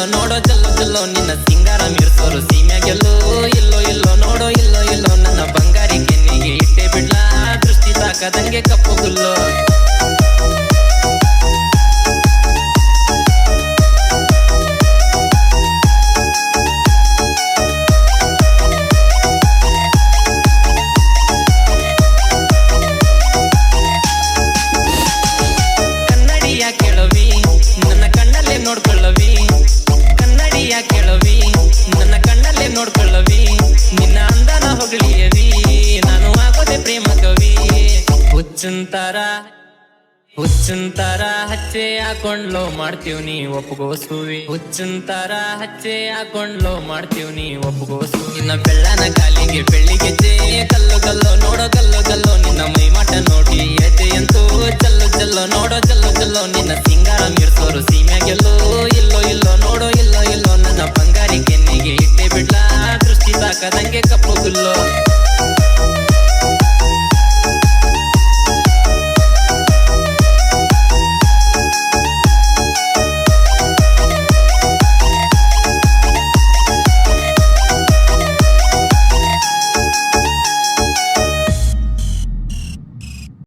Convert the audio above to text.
ಇಲ್ಲೋ ನೋಡೋ ಚಲ್ಲೋ ಚಲ್ಲೋ ನಿನ್ನ ಸಿಂಗಾರ ಮೀರ್ಸೋರು ಸೀಮ್ಯಾಗೆಲ್ಲೋ ಇಲ್ಲೋ ಇಲ್ಲೋ ನೋಡೋ ಇಲ್ಲೋ ಇಲ್ಲೋ ನನ್ನ ಬಂಗಾರಿ ಕೆನ್ನಿಗೆ ಇಟ್ಟೆ ಬಿಡ್ಲಾ. ದೃಷ್ಟಿ ಸಾಕದಂಗೆ ಕಪ್ಪು ಗುಲ್ಲೋ. ನೋಡ್ಕೊಳ್ಳವಿ. ನಿನ್ನ ಅಂದನ ಹೊಗಳಿಯವಿ. ನಾನು ಆಗೋದೆ ಪ್ರೇಮ ಕವಿ. ಹುಚ್ಚಂತಾರ ಹುಚ್ಚಂತಾರ, ಹಚ್ಚೆ ಹಾಕೊಂಡ್ಲೋ ಮಾಡ್ತೀವ್ ನೀ ಒಪ್ಪಗೋಸುವಿ ಹುಚ್ಚಂತಾರ, ಹಚ್ಚೆ ಹಾಕೊಂಡ್ಲೋ ಮಾಡ್ತೀವ್ ನೀ ಒಪ್ಪಗೋಸು ನಿನ್ನ ಬೆಳ್ಳನ ಕಾಲಿಗೆ ಬೆಳ್ಳಿಗೆಜ್ಜೆ ಕಲ್ಲು ಕಲ್ಲೋ ನೋಡೋ ಕಲ್ಲು ಕಲ್ಲೋ ನಿನ್ನ ಮೈಮಾಟ ನೋಡಿ. ಎದೆ ಅಂತೂ ಚಲ್ಲು ಚಲ್ಲೋ ನೋಡೋ ಚಲ್ಲು ಚಲ್ಲೋ. ನಿನ್ನ ಸಿಂಗಾರ ಮೀರ್ಸೋರು ಸೀಮ್ಯಾಗೆಲ್ಲೋ